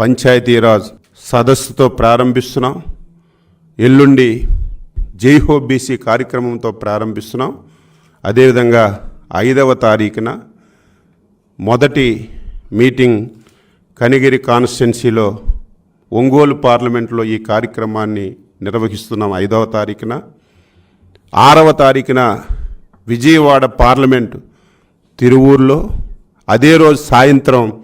పంచాయతీరాజ్ సదస్సుతో ప్రారంభిస్తున్నాం. ఎల్లుండి జైహో బీసీ కార్యక్రమంతో ప్రారంభిస్తున్నాం. అదేవిధంగా ఐదవ తారీఖున మొదటి మీటింగ్ కనిగిరి కాన్స్టిట్యున్సీలో ఒంగోలు పార్లమెంట్లో ఈ కార్యక్రమాన్ని నిర్వహిస్తున్నాం ఐదవ తారీఖున. ఆరవ తారీఖున విజయవాడ పార్లమెంటు తిరువూరులో. అదే రోజు సాయంత్రం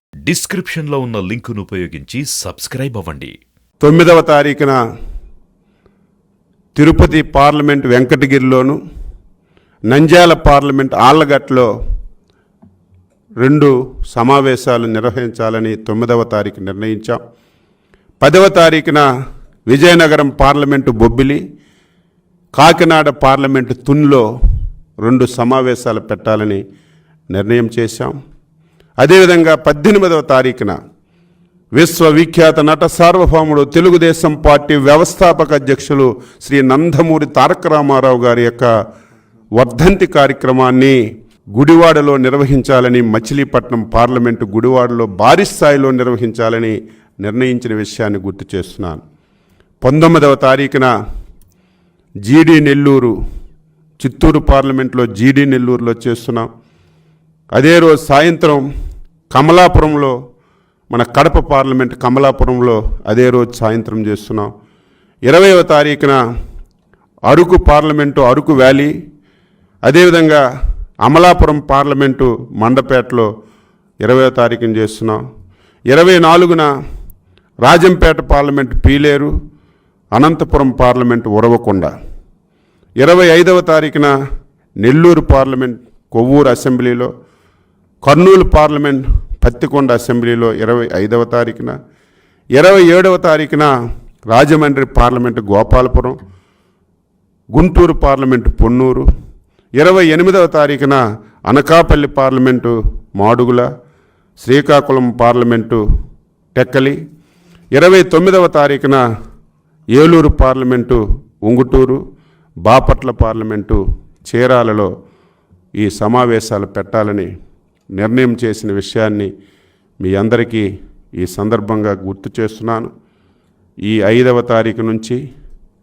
డిస్క్రిప్షన్లో ఉన్న లింకును ఉపయోగించి సబ్స్క్రైబ్ అవ్వండి. తొమ్మిదవ తారీఖున తిరుపతి పార్లమెంట్ వెంకటగిరిలోను నంద్యాల పార్లమెంట్ ఆళ్ళగట్లో రెండు సమావేశాలు నిర్వహించాలని తొమ్మిదవ తారీఖు నిర్ణయించాం. పదవ తారీఖున విజయనగరం పార్లమెంటు బొబ్బిలి కాకినాడ పార్లమెంటు తున్లో రెండు సమావేశాలు పెట్టాలని నిర్ణయం చేశాం. అదేవిధంగా పద్దెనిమిదవ తారీఖున విశ్వవిఖ్యాత నట సార్వభౌముడు తెలుగుదేశం పార్టీ వ్యవస్థాపక అధ్యక్షులు శ్రీ నందమూరి తారక రామారావు గారి యొక్క వర్ధంతి కార్యక్రమాన్ని గుడివాడలో నిర్వహించాలని మచిలీపట్నం పార్లమెంటు గుడివాడలో భారీ స్థాయిలో నిర్వహించాలని నిర్ణయించిన విషయాన్ని గుర్తు చేస్తున్నాను. పంతొమ్మిదవ తారీఖున జీడీ నెల్లూరు చిత్తూరు పార్లమెంట్లో జీడీ నెల్లూరులో చేస్తున్నాం. అదే రోజు సాయంత్రం కమలాపురంలో మన కడప పార్లమెంట్ కమలాపురంలో అదే రోజు సాయంత్రం చేస్తున్నాం. ఇరవైవ తారీఖున అరకు పార్లమెంటు అరకు వ్యాలీ అదేవిధంగా అమలాపురం పార్లమెంటు మండపేటలో ఇరవై తారీఖున చేస్తున్నాం. ఇరవై నాలుగున రాజంపేట పార్లమెంటు పీలేరు అనంతపురం పార్లమెంటు ఉరవకొండ. ఇరవై ఐదవ తారీఖున నెల్లూరు పార్లమెంట్ కొవ్వూరు అసెంబ్లీలో కర్నూలు పార్లమెంట్ పత్తికొండ అసెంబ్లీలో ఇరవై ఐదవ తారీఖున ఇరవై ఏడవ తారీఖున రాజమండ్రి పార్లమెంటు గోపాలపురం గుంటూరు పార్లమెంటు పొన్నూరు ఇరవై ఎనిమిదవ తారీఖున అనకాపల్లి పార్లమెంటు మాడుగుల శ్రీకాకుళం పార్లమెంటు టెక్కలి ఇరవై తొమ్మిదవ తారీఖున ఏలూరు పార్లమెంటు ఉంగుటూరు బాపట్ల పార్లమెంటు చీరాలలో ఈ సమావేశాలు పెట్టాలని నిర్ణయం చేసిన విషయాన్ని మీ అందరికీ ఈ సందర్భంగా గుర్తు చేస్తున్నాను. ఈ ఐదవ తారీఖు నుంచి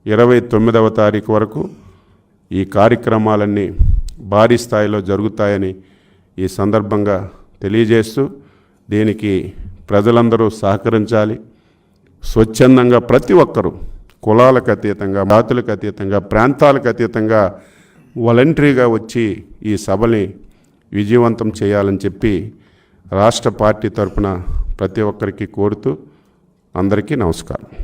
ఇరవై తొమ్మిదవ తారీఖు వరకు ఈ కార్యక్రమాలన్నీ భారీ స్థాయిలో జరుగుతాయని ఈ సందర్భంగా తెలియజేస్తూ దీనికి ప్రజలందరూ సహకరించాలి. స్వచ్ఛందంగా ప్రతి ఒక్కరూ కులాలకు అతీతంగా జాతులకు అతీతంగా ప్రాంతాలకు అతీతంగా వాలంటరీగా వచ్చి ఈ సభని విజయవంతం చేయాలని చెప్పి రాష్ట్ర పార్టీ తరపున ప్రతి ఒక్కరికి కోరుతూ అందరికీ నమస్కారం.